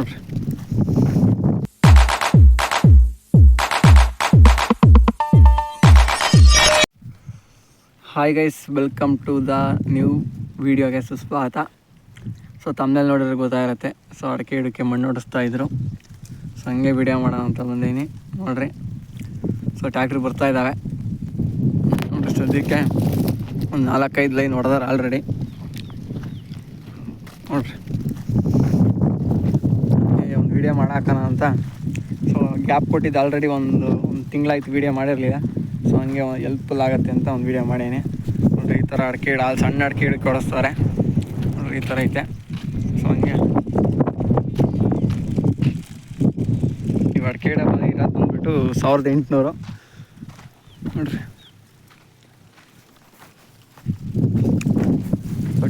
Hi guys welcome to the new ವಿಡಿಯೋಗೆ ಸುಸ್ವಾಗತ so ತಮ್ಮಲ್ಲಿ ನೋಡಿದ್ರೆ ಗೊತ್ತಾಗಿರುತ್ತೆ ಸೊ ಅಡಿಕೆ ಇಡಕ್ಕೆ ಮಣ್ಣು ಹೊಡಿಸ್ತಾ ಇದ್ರು. ಸೊ ಹಂಗೆ ವಿಡಿಯೋ ಮಾಡೋಣ ಅಂತ ಬಂದೀನಿ. ನೋಡ್ರಿ. ಸೊ ಟ್ಯಾಕ್ಟ್ರಿ ಬರ್ತಾ ಇದ್ದಾವೆ ನೋಡ್ರಿ, ಸದ್ಯಕ್ಕೆ ಒಂದು ನಾಲ್ಕೈದು ಲೈನ್ ಹೊಡೆದಾರೆ ಆಲ್ರೆಡಿ ನೋಡ್ರಿ. ವಿಡಿಯೋ ಮಾಡಾಕಣ ಅಂತ. ಸೊ ಗ್ಯಾಪ್ ಕೊಟ್ಟಿದ್ದು ಆಲ್ರೆಡಿ ಒಂದು ಒಂದು ತಿಂಗಳಾಯ್ತು ವಿಡಿಯೋ ಮಾಡಿರಲಿಲ್ಲ. ಸೊ ಹಂಗೆ ಹೆಲ್ಪ್ಫುಲ್ ಆಗುತ್ತೆ ಅಂತ ಒಂದು ವಿಡಿಯೋ ಮಾಡೀನಿ. ನೋಡ್ರಿ, ಈ ಥರ ಅಡಿಕೆ ಅಲ್ಲಿ ಸಣ್ಣ ಅಡಿಕೆ ಗಿಡ ಕೊಡಿಸ್ತಾರೆ ನೋಡ್ರಿ, ಈ ಥರ ಐತೆ. ಸೊ ಹಂಗೆ. ಇವು ಅಡಿಕೆ ಗಿಡ ಇರೋದು ಬಂದ್ಬಿಟ್ಟು ಸಾವಿರದ ಎಂಟುನೂರು. ನೋಡ್ರಿ.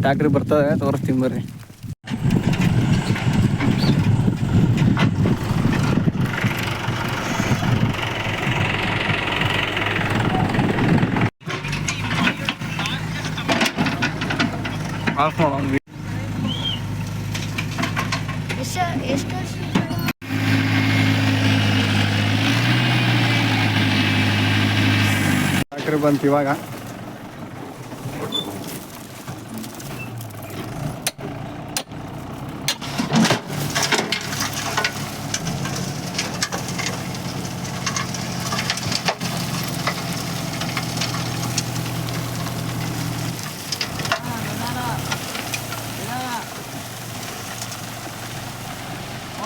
ಟ್ಯಾಕ್ಟ್ರಿ ಬರ್ತದೆ, ತೋರಿಸ್ತೀನಿ ಬರ್ರಿ. ಆಫ್ ಮಾಡೋಣ ಎಷ್ಟು ಬಂತು ಇವಾಗ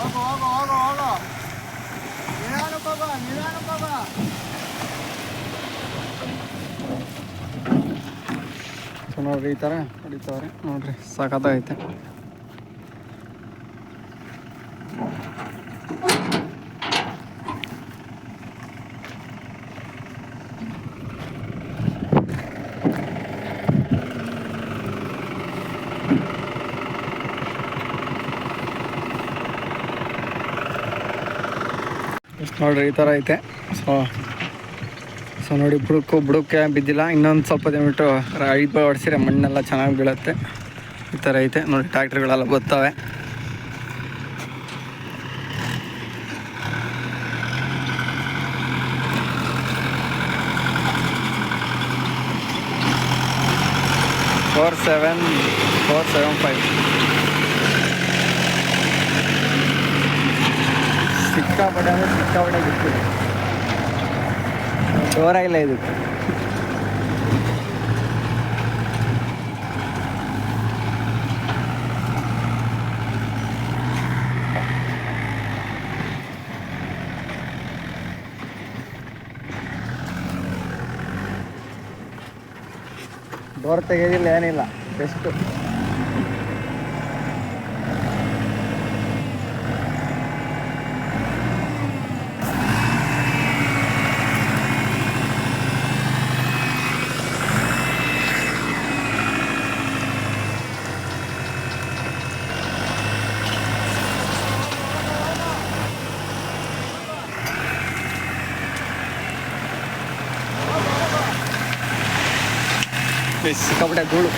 ಹೋಗು ಹೋಗು ಹೋಗು ಹೋಗು. ನಿಧಾನಕ್ಕೆ ಹೋಗು ನಿಧಾನಕ್ಕೆ ಹೋಗು. ಸೊ ನೋಡ್ರಿ ಈ ಥರ ಹೊಡಿತಾವ್ರೆ ನೋಡ್ರಿ ಇಷ್ಟು ನೋಡ್ರಿ, ಈ ಥರ ಐತೆ. ಸೊ ಸೊ ನೋಡಿ, ಬುಡಕ್ಕೂ ಬುಡಕ್ಕೆ ಬಿದ್ದಿಲ್ಲ. ಇನ್ನೊಂದು ಸ್ವಲ್ಪ ದಿನ ಬಿಟ್ಟು ಐದು ಹೊಡ್ಸಿದ್ರೆ ಮಣ್ಣೆಲ್ಲ ಚೆನ್ನಾಗಿ ಬೀಳುತ್ತೆ. ಈ ಥರ ಐತೆ. ನೋಡಿ ಟ್ಯಾಕ್ಟ್ರಿಗಳೆಲ್ಲ ಬರ್ತವೆ four seven four seven five ಸಿಕ್ಕಾಪಟ್ಟೆ ಅಂದರೆ ಸಿಕ್ಕಾಪಟ್ಟೆ ಬಿಟ್ಟಿದೆ ಇಲ್ಲ ಇದು. ಡೋರ್ ತೆಗೆದಿಲ್ಲ ಏನಿಲ್ಲ. ಬೆಸ್ಟು ಸಿಕ್ಕಾಪಟ್ಟೆ ಧೂಳು